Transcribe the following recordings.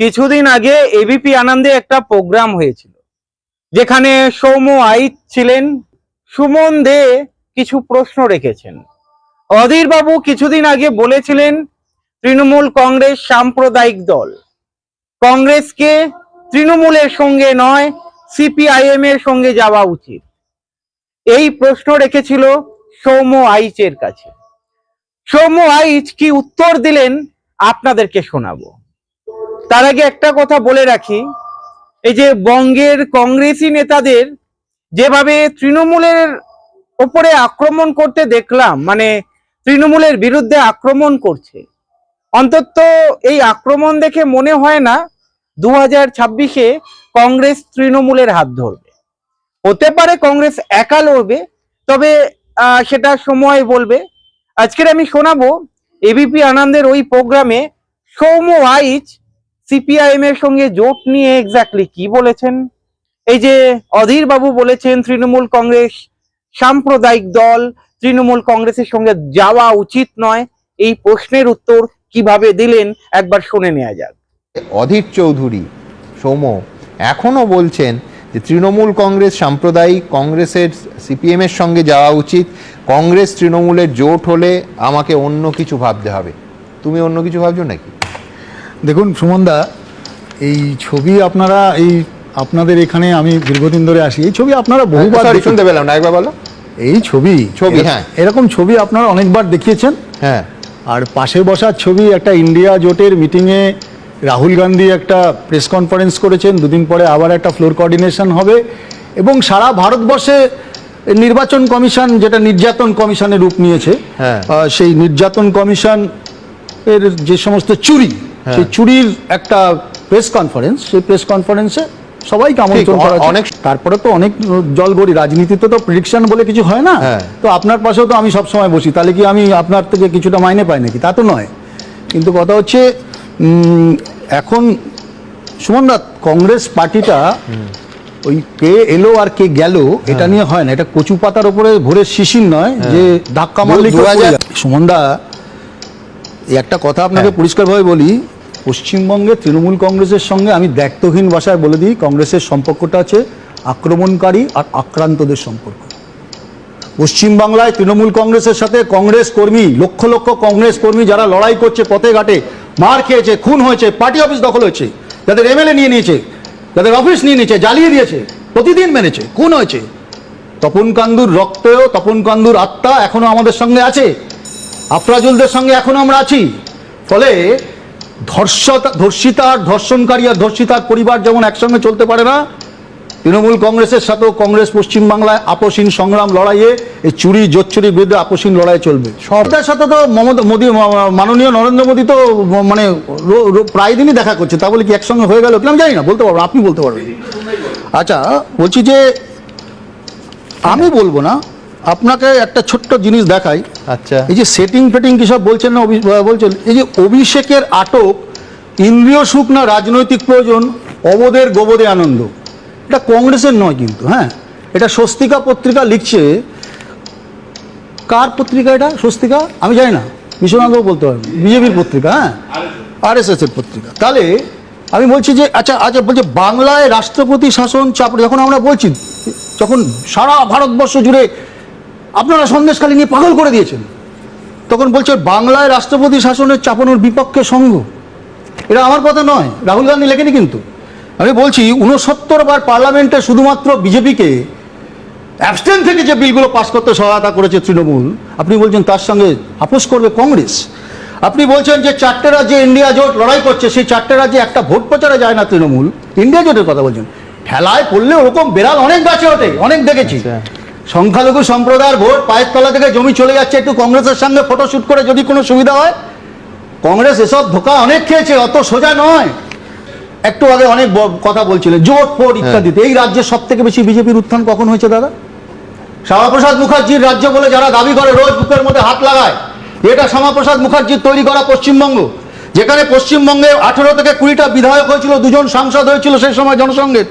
কিছুদিন আগে এবিপি আনন্দে একটা প্রোগ্রাম হয়েছিল, যেখানে সৌম্য আইচ ছিলেন, সুমন দে কিছু প্রশ্ন রেখেছেন। অধীর বাবু কিছুদিন আগে বলেছিলেন, তৃণমূল কংগ্রেস সাম্প্রদায়িক দল। কংগ্রেসকে তৃণমূলের সঙ্গে নয় সিপিআইএম এর সঙ্গে যাওয়া উচিত। এই প্রশ্ন রেখেছিল সৌম্য আইচের কাছে। সৌম্য আইচ কি উত্তর দিলেন, আপনাদেরকে শোনাবো। তার আগে একটা কথা বলে রাখি। এই যে বঙ্গের কংগ্রেসি নেতাদের যেভাবে তৃণমূলের ওপরে আক্রমণ করতে দেখলাম মানে তৃণমূলের বিরুদ্ধে আক্রমণ করছে, অন্তত এই আক্রমণ দেখে মনে হয় না দু হাজার ছাব্বিশে কংগ্রেস তৃণমূলের হাত ধরবে। হতে পারে কংগ্রেস একা লড়বে, তবে সেটা সময় বলবে। আজকের আমি শোনাবো এবিপি আনন্দের ওই প্রোগ্রামে সৌম্য আইচ সিপিআইএম এর সঙ্গে জোট নিয়ে এক্স্যাক্টলি কি বলেছেন? এই যে অধীর বাবু বলেছেন তৃণমূল কংগ্রেস সাম্প্রদায়িক দল, তৃণমূল কংগ্রেসের সঙ্গে যাওয়া উচিত নয়। এই প্রশ্নের উত্তর কীভাবে দিলেন একবার শুনে নেওয়া যাক। অধীর চৌধুরী, সৌম্য এখনও বলছেন যে তৃণমূল কংগ্রেস সাম্প্রদায়িক কংগ্রেসের সিপিএম এর সঙ্গে যাওয়া উচিত। কংগ্রেস তৃণমূলের জোট হলে আমাকে অন্য কিছু ভাবতে হবে। তুমি অন্য কিছু ভাবছ নাকি? দেখুন সুমনদা এই ছবি আপনারা এই আপনাদের এখানে আমি দীর্ঘদিন ধরে আসি এই ছবি আপনারা বহুবার Sorry, দেখেছেন। শুনতে পেলাম না একবার বলো এই ছবি ছবি, হ্যাঁ। এরকম ছবি আপনারা অনেকবার দেখিয়েছেন হ্যাঁ আর পাশে বসার ছবি একটা ইন্ডিয়া জোটের মিটিংয়ে রাহুল গান্ধী একটা প্রেস কনফারেন্স করেছেন দুদিন পরে আবার একটা ফ্লোর কোঅর্ডিনেশন হবে এবং সারা ভারতবর্ষে নির্বাচন কমিশন যেটা নির্যাতন কমিশনের রূপ নিয়েছে হ্যাঁ। সেই নির্যাতন কমিশন এর যে সমস্ত চুরি হ্যাঁ। সেই চুরির একটা প্রেস কনফারেন্স সেই প্রেস কনফারেন্সে সবাইকে আমন্ত্রণ করা অনেক- তারপরে তো অনেক জলগড়ি রাজনীতিতে তো প্রিডিকশন বলে কিছু হয় না। হ্যাঁ। তো আপনার পাশেও তো আমি সব সময় বসি তাহলে কি আমি আপনার থেকে কিছুটা মাইনে পাই নাকি? তা তো নয়। কিন্তু কথা হচ্ছে এখন সুমনদা কংগ্রেস পার্টিটা ওই কে এলো আর কে গেল এটা নিয়ে হয় না। এটা কচু পাতার উপরে ভোরের শিশির নয় যে ধাক্কা মারলে সুমনদা একটা কথা আপনাকে হ্যাঁ। পরিষ্কারভাবে বলি পশ্চিমবঙ্গে তৃণমূল কংগ্রেসের সঙ্গে আমি দ্ব্যর্থহীন ভাষায় বলে দিই কংগ্রেসের সম্পর্কটা আছে আক্রমণকারী আর আক্রান্তদের সম্পর্ক। পশ্চিমবাংলায় তৃণমূল কংগ্রেসের সাথে কংগ্রেস কর্মী লক্ষ লক্ষ কংগ্রেস কর্মী যারা লড়াই করছে পথে ঘাটে মার খেয়েছে খুন হয়েছে পার্টি অফিস দখল হয়েছে যাদের এমএলএ নিয়ে নিয়েছে যাদের অফিস নিয়ে নিয়েছে জ্বালিয়ে দিয়েছে প্রতিদিন মেনেছে খুন হয়েছে। তপন কান্দুর রক্ত তপন কান্দুর আত্মা এখনও আমাদের সঙ্গে আছে। আফরাজুলদের সঙ্গে এখনও আমরা আছি। ফলে ধর্ষতা ধর্ষিতা আর ধর্ষণকারী আর ধর্ষিতার পরিবার যেমন একসঙ্গে চলতে পারে না, তৃণমূল কংগ্রেসের সাথেও কংগ্রেস পশ্চিমবাংলায় আপসীন সংগ্রাম লড়াইয়ে এই চুরি জোচ্চুরির বিরুদ্ধে আপসীন লড়াই চলবে। সবটার সাথে তো মমতা মোদী মাননীয় নরেন্দ্র মোদী তো মানে প্রায় দিনই দেখা করছে, তা বলে কি একসঙ্গে হয়ে গেল কি? আমি জানি না, বলতে পারব আপনি বলতে পারবেন। আচ্ছা বলছি যে আমি বলব না আপনাকে একটা ছোট্ট জিনিস দেখাই। আচ্ছা। এই যে সেটিং ফেটিং কি সব বলছেন না বলছেন? এই যে অভিষেকের আটক ইন্দ্রিয় সুখ না রাজনৈতিক প্রয়োজন অবদের গোবদে আনন্দ। এটা কংগ্রেসের নয় কিন্তু হ্যাঁ? এটা স্বস্তিকা পত্রিকা লিখছে। কার পত্রিকা এটা? স্বস্তিকা? আমি জানি না। বিশ্বনাথবাবু বলতে পারবেন। বিজেপির পত্রিকা হ্যাঁ? আর এস এর পত্রিকা। তাহলে আমি বলছি যে আচ্ছা আচ্ছা বলছে বাংলায় রাষ্ট্রপতি শাসন চাপ যখন আমরা বলছি যখন সারা ভারতবর্ষ জুড়ে আপনারা সন্দেশখালী নিয়ে পাগল করে দিয়েছেন। তখন বলছে, বাংলায় রাষ্ট্রপতি শাসনের চাপানোর বিপক্ষে সংঘ এটা আমার কথা নয়, রাহুল গান্ধী লেখেনি কিন্তু। আমি বলছি উনসত্তর বার পার্লামেন্টে শুধুমাত্র বিজেপিকে অ্যাবস্টেন থেকে যে বিলগুলো পাস করতে সহায়তা করেছে তৃণমূল, আপনি বলছেন তার সঙ্গে আপোষ করবে কংগ্রেস। আপনি বলছেন যে চারটে রাজ্যে ইন্ডিয়া জোট লড়াই করছে, সেই চারটে রাজ্যে একটা ভোট প্রচারে যায় না তৃণমূল। ইন্ডিয়া জোটের কথা বলছেন। ঠেলায় পড়লে ওরকম বেড়াল অনেক গাছে ওঠে, অনেক দেখেছি। আচ্ছা। সংখ্যালঘু সম্প্রদায়ের ভোট পায়ের তলা থেকে জমি চলে যাচ্ছে একটু কংগ্রেসের সঙ্গে ফটোশুট করে যদি কোনো সুবিধা হয়। কংগ্রেস এসব ধোকা অনেক খেয়েছে অত সোজা নয়। একটু আগে অনেক কথা বলছিল জোট ফোট ইত্যাদিতে। এই রাজ্যে সব থেকে বেশি বিজেপির উত্থান কখন হয়েছে দাদা? শ্যামাপ্রসাদ মুখার্জির রাজ্য বলে যারা দাবি করে রোজ বুকের মধ্যে হাত লাগায়। এটা শ্যামাপ্রসাদ মুখার্জির তৈরি করা পশ্চিমবঙ্গ। যেখানে পশ্চিমবঙ্গে আঠেরো থেকে কুড়িটা বিধায়ক হয়েছিল দুজন সাংসদ হয়েছিল সেই সময় জনসংঘের।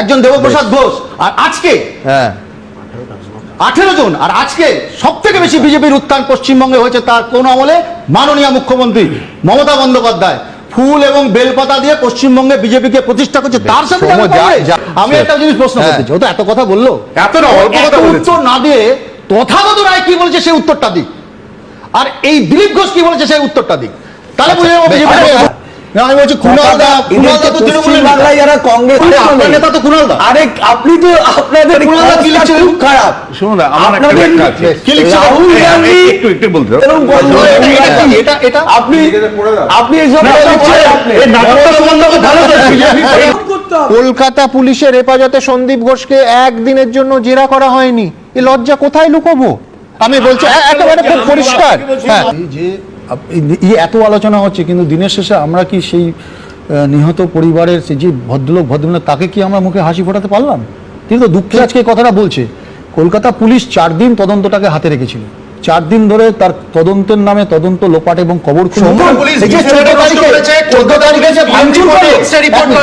একজন দেবপ্রসাদ ঘোষ। আর আজকে হ্যাঁ। আঠেরো জন আর আজকে সব থেকে বেশি বিজেপির উত্থান পশ্চিমবঙ্গে হয়েছে তার কোন আমলে মাননীয় মুখ্যমন্ত্রী মমতা বন্দ্যোপাধ্যায়। ফুল এবং বেলপাতা দিয়ে পশ্চিমবঙ্গে বিজেপিকে প্রতিষ্ঠা করছে তার সাথে আমি একটা জিনিস প্রশ্ন হ্যাঁ। করতে চাই ও তো এত কথা বলল। এত উত্তর না দিয়ে তথাগত রায় কি বলেছে সেই উত্তরটা দিক। আর এই দিলীপ ঘোষ কি বলেছে সেই উত্তরটা দিক। তাহলে বুঝে যাব বিজেপি আরে, না, আমি বলছি কুণাল দা তো তৃণমূলের বাংলায় যারা কংগ্রেস আপনার নেতা তো কুণাল আরে আপনি তো আপনাদের কুণাল কি অবস্থা খুব খারাপ। শুনুন না, আমার একটা ব্যাখ্যা আছে। কি লিখছে? রাহুল গান্ধী একটু একটু বলতে এরকম বন্ধ এটা- এটা এটা এটা আপনি আপনি এসব না, কথা লিখছে, বলেন আপনি। এই নাটকটা সম্বন্ধে ভালো তো কলকাতা পুলিশের হেফাজতে সন্দীপ ঘোষকে একদিনের জন্য জেরা করা হয়নি। এ লজ্জা কোথায় লুকোবো? আমি বলছি একেবারে খুব পরিষ্কার। হ্যাঁ। যে এই- এত আলোচনা হচ্ছে কিন্তু দিনের শেষে আমরা কি সেই নিহত পরিবারের সে যে ভদ্রলোক ভদ্রলোক তাকে কি আমরা মুখে হাসি ফোটাতে পারলাম? তিনি তো দুঃখে আজকে কথাটা বলছে। কলকাতা পুলিশ চার দিন তদন্তটাকে হাতে রেখেছিল। চার দিন ধরে তার তদন্তের নামে তদন্ত লোপাট এবং কবর খুন সোমবার পুলিশ এই যে 14 তারিখে 14 তারিখে যে ভাঙচুর করে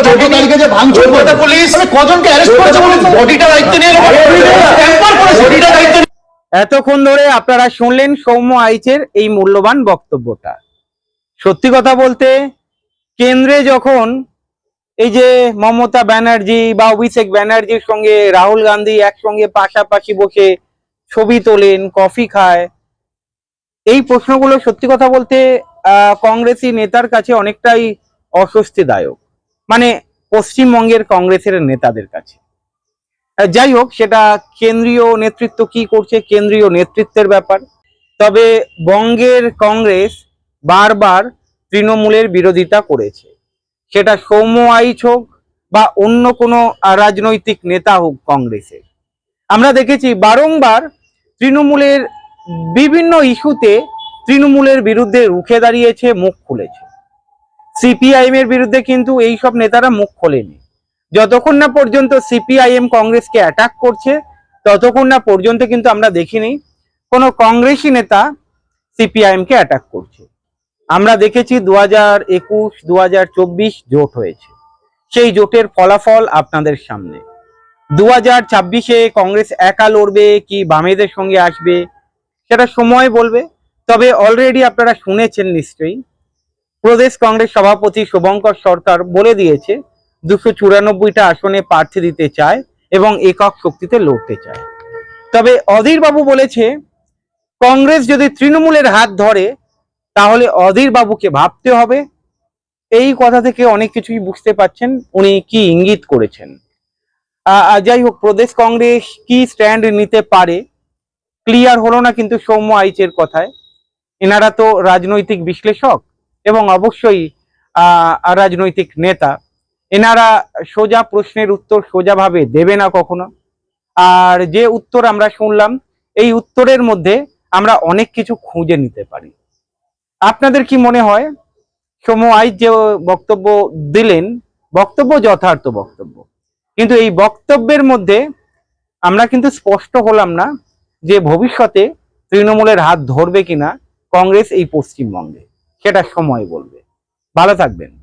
14 তারিখে যে ভাঙচুর করে পুলিশ কজনকে অ্যারেস্ট করেছে বডিটা দায়িত্ব নিয়ে বডিটা দায়িত্ব এতক্ষণ ধরে আপনারা শুনলেন সৌম্য আইচের এই মূল্যবান বক্তব্যটা। সত্যি কথা বলতে, কেন্দ্রে যখন এই যে মমতা ব্যানার্জি বা অভিষেক ব্যানার্জির সঙ্গে রাহুল গান্ধী একসঙ্গে পাশাপাশি বসে ছবি তোলেন, কফি খায়, এই প্রশ্নগুলো সত্যি কথা বলতে কংগ্রেসি নেতার কাছে অনেকটাই অস্বস্তিদায়ক। মানে পশ্চিমবঙ্গের কংগ্রেসের নেতাদের কাছে। যাই হোক, সেটা কেন্দ্রীয় নেতৃত্ব কি করছে, কেন্দ্রীয় নেতৃত্বের ব্যাপার। তবে বঙ্গের কংগ্রেস বারবার তৃণমূলের বিরোধিতা করেছে। সেটা সৌম্য আইচ হোক বা অন্য কোনো রাজনৈতিক নেতা হোক কংগ্রেসের। আমরা দেখেছি বারংবার তৃণমূলের বিভিন্ন ইস্যুতে তৃণমূলের বিরুদ্ধে রুখে দাঁড়িয়েছে, মুখ খুলেছে। সিপিআইএম এর বিরুদ্ধে কিন্তু এইসব নেতারা মুখ খোলেনি। যতক্ষণ না পর্যন্ত সিপিআইএম কংগ্রেসকে অ্যাটাক করছে, ততক্ষণ না পর্যন্ত কিন্তু আমরা দেখিনি কোনো কংগ্রেসি নেতা সিপিআইএম কে অ্যাটাক করছে। আমরা দেখেছি দু হাজার একুশ দু জোট হয়েছে। সেই জোটের ফলাফল আপনাদের সামনে। দু হাজার ছাব্বিশে কংগ্রেস একা লড়বে কি বামেদের সঙ্গে আসবে, সেটা সময় বলবে। তবে অলরেডি আপনারা শুনেছেন নিশ্চয়ই। প্রদেশ কংগ্রেস সভাপতি শুভঙ্কর সরকার বলে দিয়েছে দুশো চুরানব্বইটা আসনে প্রার্থী দিতে চায় এবং একক শক্তিতে লড়তে চায়। তবে অধীর বাবু বলেছে, কংগ্রেস যদি তৃণমূলের হাত ধরে, তাহলে অধীর বাবুকে ভাবতে হবে। এই কথা থেকে অনেক কিছুই বুঝতে পাচ্ছেন উনি কি ইঙ্গিত করেছেন। যাই হোক, প্রদেশ কংগ্রেস কি স্ট্যান্ড নিতে পারে, ক্লিয়ার হলো না কিন্তু সৌম্য আইচের কথায়। এনারা তো রাজনৈতিক বিশ্লেষক এবং অবশ্যই রাজনৈতিক নেতা। এনারা সোজা প্রশ্নের উত্তর সোজাভাবে দেবে না কখনো। আর যে উত্তর আমরা শুনলাম, এই উত্তরের মধ্যে আমরা অনেক কিছু খুঁজে নিতে পারি। আপনাদের কি মনে হয়? সৌম্য আইচ যে বক্তব্য দিলেন, বক্তব্য যথার্থ বক্তব্য। কিন্তু এই বক্তব্যের মধ্যে আমরা কিন্তু স্পষ্ট হলাম না যে ভবিষ্যতে তৃণমূলের হাত ধরবে কিনা কংগ্রেস এই পশ্চিমবঙ্গে। সেটা সময় বলবে। ভালো থাকবেন।